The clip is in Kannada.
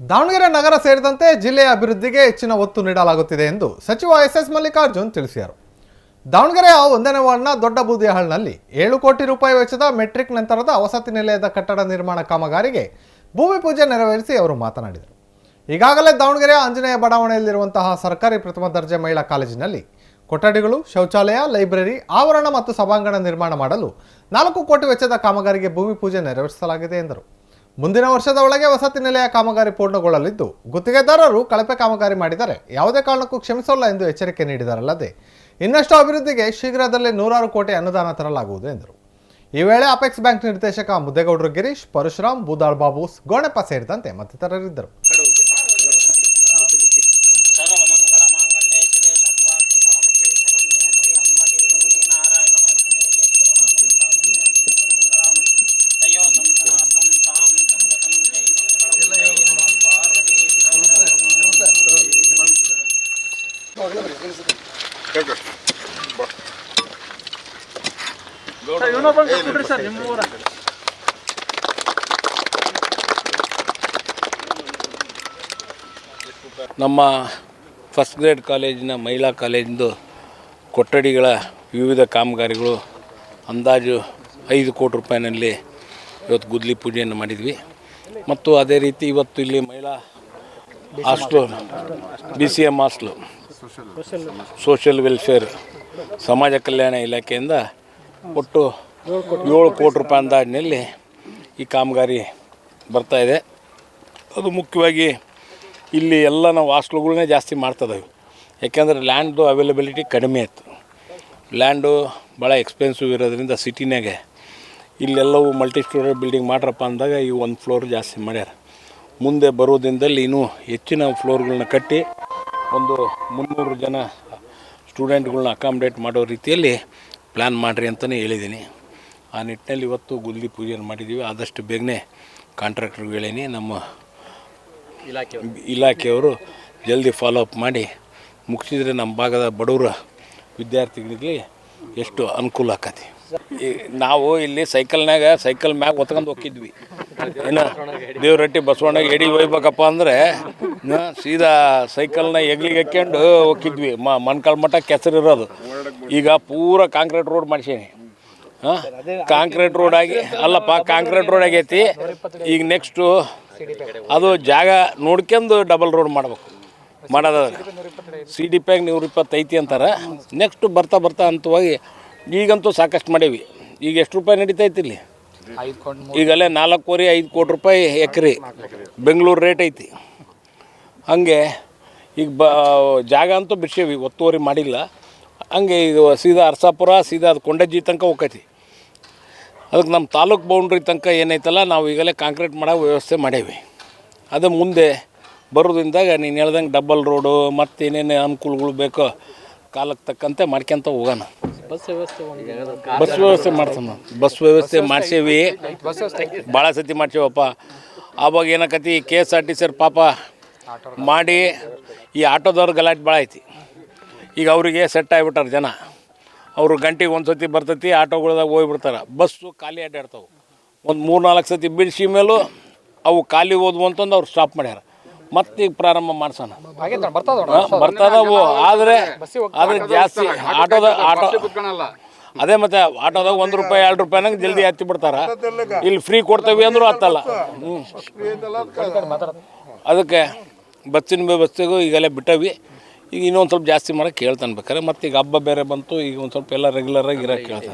ದಾವಣಗೆರೆ ನಗರ ಸೇರಿದಂತೆ ಜಿಲ್ಲೆಯ ಅಭಿವೃದ್ಧಿಗೆ ಹೆಚ್ಚಿನ ಒತ್ತು ನೀಡಲಾಗುತ್ತಿದೆ ಎಂದು ಸಚಿವ ಎಸ್ ಎಸ್ ಮಲ್ಲಿಕಾರ್ಜುನ್ ತಿಳಿಸಿದರು. ದಾವಣಗೆರೆಯ ಒಂದನೇ ವಾರ್ಡ್ನ ದೊಡ್ಡ ಬೂದಿಹಾಳ್ನಲ್ಲಿ ಏಳು ಕೋಟಿ ರೂಪಾಯಿ ವೆಚ್ಚದ ಮೆಟ್ರಿಕ್ ನಂತರದ ವಸತಿ ನಿಲಯದ ಕಟ್ಟಡ ನಿರ್ಮಾಣ ಕಾಮಗಾರಿಗೆ ಭೂಮಿ ಪೂಜೆ ನೆರವೇರಿಸಿ ಅವರು ಮಾತನಾಡಿದರು. ಈಗಾಗಲೇ ದಾವಣಗೆರೆಯ ಆಂಜನೇಯ ಬಡಾವಣೆಯಲ್ಲಿರುವಂತಹ ಸರ್ಕಾರಿ ಪ್ರಥಮ ದರ್ಜೆ ಮಹಿಳಾ ಕಾಲೇಜಿನಲ್ಲಿ ಕೊಠಡಿಗಳು, ಶೌಚಾಲಯ, ಲೈಬ್ರರಿ, ಆವರಣ ಮತ್ತು ಸಭಾಂಗಣ ನಿರ್ಮಾಣ ಮಾಡಲು ನಾಲ್ಕು ಕೋಟಿ ವೆಚ್ಚದ ಕಾಮಗಾರಿಗೆ ಭೂಮಿ ಪೂಜೆ ನೆರವೇರಿಸಲಾಗಿದೆ ಎಂದರು. ಮುಂದಿನ ವರ್ಷದ ಒಳಗೆ ವಸತಿ ನಿಲಯ ಕಾಮಗಾರಿ ಪೂರ್ಣಗೊಳ್ಳಲಿದ್ದು, ಗುತ್ತಿಗೆದಾರರು ಕಳಪೆ ಕಾಮಗಾರಿ ಮಾಡಿದರೆ ಯಾವುದೇ ಕಾರಣಕ್ಕೂ ಕ್ಷಮಿಸೋಲ್ಲ ಎಂದು ಎಚ್ಚರಿಕೆ ನೀಡಿದರಲ್ಲದೆ, ಇನ್ನಷ್ಟು ಅಭಿವೃದ್ಧಿಗೆ ಶೀಘ್ರದಲ್ಲೇ ನೂರಾರು ಕೋಟಿ ಅನುದಾನ ತರಲಾಗುವುದು ಎಂದರು. ಈ ವೇಳೆ ಅಪೆಕ್ಸ್ ಬ್ಯಾಂಕ್ ನಿರ್ದೇಶಕ ಮುದ್ದೇಗೌಡರು ಗಿರೀಶ್, ಪರಶುರಾಮ್ ಬೂದಾಳ್ ಬಾಬು ಗೋಣಪ್ಪ ಸೇರಿದಂತೆ ಮತ್ತಿತರರಿದ್ದರು. ನಮ್ಮ ಫಸ್ಟ್ ಗ್ರೇಡ್ ಕಾಲೇಜಿನ ಮಹಿಳಾ ಕಾಲೇಜಿಂದು ಕೊಠಡಿಗಳ ವಿವಿಧ ಕಾಮಗಾರಿಗಳು ಅಂದಾಜು ಐದು ಕೋಟಿ ರೂಪಾಯಿನಲ್ಲಿ ಇವತ್ತು ಗುದ್ಲಿ ಪೂಜೆಯನ್ನು ಮಾಡಿದ್ವಿ. ಮತ್ತು ಅದೇ ರೀತಿ ಇವತ್ತು ಇಲ್ಲಿ ಮಹಿಳಾ hostel B C M hostel social welfare ಸಮಾಜ ಕಲ್ಯಾಣ ಇಲಾಖೆಯಿಂದ ಒಟ್ಟು ಏಳು ಕೋಟಿ ರೂಪಾಯಿ ಅಂದಾಜಿನಲ್ಲಿ ಈ ಕಾಮಗಾರಿ ಬರ್ತಾ ಇದೆ. ಅದು ಮುಖ್ಯವಾಗಿ ಇಲ್ಲಿ ಎಲ್ಲ ನಾವು ಹಾಸ್ಟ್ಲುಗಳನ್ನೇ ಜಾಸ್ತಿ ಮಾಡ್ತದವು. ಯಾಕೆಂದರೆ ಲ್ಯಾಂಡ್ದು ಅವೈಲಬಿಲಿಟಿ ಕಡಿಮೆ ಇತ್ತು. ಲ್ಯಾಂಡು ಭಾಳ ಎಕ್ಸ್ಪೆನ್ಸಿವ್ ಇರೋದ್ರಿಂದ ಸಿಟಿನಾಗೆ ಇಲ್ಲೆಲ್ಲವೂ ಮಲ್ಟಿ ಸ್ಟೋರಿ ಬಿಲ್ಡಿಂಗ್ ಮಾಡ್ರಪ್ಪ ಅಂದಾಗ ಈ ಒಂದು ಫ್ಲೋರ್ ಜಾಸ್ತಿ ಮಾಡ್ಯಾರ. ಮುಂದೆ ಬರೋ ದಿನದಲ್ಲಿ ಇನ್ನೂ ಹೆಚ್ಚಿನ ಫ್ಲೋರ್ಗಳನ್ನ ಕಟ್ಟಿ ಒಂದು ಮುನ್ನೂರು ಜನ ಸ್ಟೂಡೆಂಟ್ಗಳನ್ನ ಅಕಾಮಡೇಟ್ ಮಾಡೋ ರೀತಿಯಲ್ಲಿ ಪ್ಲ್ಯಾನ್ ಮಾಡಿರಿ ಅಂತಲೇ ಹೇಳಿದ್ದೀನಿ. ಆ ನಿಟ್ಟಿನಲ್ಲಿ ಇವತ್ತು ಗುದ್ಲಿ ಪೂಜೆಯನ್ನು ಮಾಡಿದ್ದೀವಿ. ಆದಷ್ಟು ಬೇಗನೆ ಕಾಂಟ್ರಾಕ್ಟ್ರಿಗೆ ಹೇಳೀನಿ. ನಮ್ಮ ಇಲಾಖೆ ಇಲಾಖೆಯವರು ಜಲ್ದಿ ಫಾಲೋ ಅಪ್ ಮಾಡಿ. ಮುಗಿಸಿದರೆ ನಮ್ಮ ಭಾಗದ ಬಡವರ ವಿದ್ಯಾರ್ಥಿಗಳಿಗೆ ಎಷ್ಟು ಅನುಕೂಲ ಆಕತಿ. ನಾವು ಇಲ್ಲಿ ಸೈಕಲ್ನಾಗ ಸೈಕಲ್ ಮ್ಯಾಗ ಹೊತ್ಕೊಂಡು ಹೋಗಿದ್ವಿ ಏನು ದೇವ್ರಟ್ಟಿ ಬಸವಣ್ಣಗೆ ಎಡಿ ಒಯ್ಬೇಕಪ್ಪ ಅಂದ್ರೆ ಸೀದಾ ಸೈಕಲ್ನ ಎಗ್ಲಿಗೆ ಹಾಕ್ಕೊಂಡು ಹೋಗಿದ್ವಿ ಮ, ಮಣ್ಕಾಲ್ ಮಠ ಕೆಸರಿರೋದು ಈಗ ಪೂರ ಕಾಂಕ್ರೀಟ್ ರೋಡ್ ಮಾಡ್ಸೀನಿ. ಹಾಂ? ಕಾಂಕ್ರೀಟ್ ರೋಡ್ ಆಗಿ, ಅಲ್ಲಪ್ಪ, ಕಾಂಕ್ರೀಟ್ ರೋಡ್ ಆಗೈತಿ. ಈಗ ನೆಕ್ಸ್ಟು ಅದು ಜಾಗ ನೋಡ್ಕೊಂಡು ಡಬಲ್ ರೋಡ್ ಮಾಡ್ಬೇಕು. ಮಾಡೋದ ಸಿ ಡಿ ಪ್ಯಾಗ್ ನೂರ ಇಪ್ಪತ್ತೈತಿ ಅಂತಾರೆ. ನೆಕ್ಸ್ಟ್ ಬರ್ತಾ ಬರ್ತಾ ಅಂತವಾಗಿ ಈಗಂತೂ ಸಾಕಷ್ಟು ಮಾಡೀವಿ. ಈಗ ಎಷ್ಟು ರೂಪಾಯಿ ನಡೀತೈತಿ ಇಲ್ಲಿ? ಈಗಲ್ಲೇ ನಾಲ್ಕೂವರೆ, ಐದು ಕೋಟಿ ರೂಪಾಯಿ ಎಕರೆ. ಬೆಂಗಳೂರು ರೇಟ್ ಐತಿ. ಹಂಗೆ ಈಗ ಬ, ಜಾಗ ಅಂತೂ ಬಿಡ್ಸೇವಿ ಒತ್ತುವರಿ ಮಾಡಿಲ್ಲ. ಹಂಗೆ ಈಗ ಸೀದಾ ಅರ್ಸಾಪುರ, ಸೀದಾ ಅದು ಕೊಂಡಜ್ಜಿ ತನಕ ಹೋಗೈತಿ ಅದಕ್ಕೆ ನಮ್ಮ ತಾಲೂಕ್ ಬೌಂಡ್ರಿ ತನಕ ಏನೈತಲ್ಲ, ನಾವು ಈಗಲೇ ಕಾಂಕ್ರೀಟ್ ಮಾಡೋ ವ್ಯವಸ್ಥೆ ಮಾಡೇವಿ. ಅದು ಮುಂದೆ ಬರೋದ್ರಿಂದಾಗ ನೀನು ಹೇಳ್ದಂಗೆ ಡಬಲ್ ರೋಡು ಮತ್ತು ಏನೇನು ಅನುಕೂಲಗಳು ಬೇಕೋ ಕಾಲಕ್ಕೆ ತಕ್ಕಂತೆ ಮಾಡ್ಕೊಂತ ಹೋಗೋಣ. ಬಸ್ ವ್ಯವಸ್ಥೆ ಮಾಡ್ತಾನ ಬಸ್ ವ್ಯವಸ್ಥೆ ಮಾಡ್ಸೇವಿ. ಭಾಳ ಸತಿ ಮಾಡ್ಸೇವಪ್ಪ. ಆವಾಗ ಏನಕತಿ K S R T sir ಪಾಪ ಮಾಡಿ ಈ ಆಟೋದವ್ರ ಗಲಾಟೆ ಭಾಳ ಐತಿ. ಈಗ ಅವರಿಗೆ ಸೆಟ್ ಆಗಿಬಿಟ್ಟಾರ ಜನ. ಅವರು ಗಂಟೆಗೆ ಒಂದು ಸತಿ ಬರ್ತೈತಿ, ಆಟೋಗಳ್ದಾಗ ಹೋಗ್ಬಿಡ್ತಾರೆ ಬಸ್ಸು ಖಾಲಿ ಅಡ್ಡಾಡ್ತಾವೆ. ಒಂದು ಮೂರು ನಾಲ್ಕು ಸತಿ ಬಿಡಿಸಿ ಮೇಲೂ ಅವು ಖಾಲಿ ಹೋದ್ವು ಅಂತಂದು ಅವ್ರು ಸ್ಟಾಪ್ ಮಾಡ್ಯಾರ. ಮತ್ತೆ ಈಗ ಪ್ರಾರಂಭ ಮಾಡ್ಸೋಣ. ಬರ್ತದವು ಆದರೆ ಆದರೆ ಜಾಸ್ತಿ ಆಟೋದ ಆಟೋ ಅದೇ ಮತ್ತೆ ಆಟೋದಾಗ ಒಂದು ರೂಪಾಯಿ ಎರಡು ರೂಪಾಯಿನಾಗ ಜಲ್ದಿ ಹತ್ತಿ ಬಿಡ್ತಾರ. ಇಲ್ಲಿ ಫ್ರೀ ಕೊಡ್ತೇವೆ ಅಂದ್ರೂ ಹತ್ತಲ್ಲ. ಹ್ಞೂ ಅದಕ್ಕೆ ಬಸ್ಸಿನ ವ್ಯವಸ್ಥೆಗೂ ಈಗೆಲ್ಲ ಬಿಟ್ಟವಿ. ಈಗ ಇನ್ನೊಂದು ಸ್ವಲ್ಪ ಜಾಸ್ತಿ ಮಾಡಕ್ಕೆ ಕೇಳ್ತಾನೆ ಬೇಕಾರೆ. ಮತ್ತೆ ಈಗ ಹಬ್ಬ ಬೇರೆ ಬಂತು ಈಗ ಒಂದು ಸ್ವಲ್ಪ ಎಲ್ಲ ರೆಗ್ಯುಲರಾಗಿ ಇರೋಕೆ ಕೇಳ್ತಾನೆ.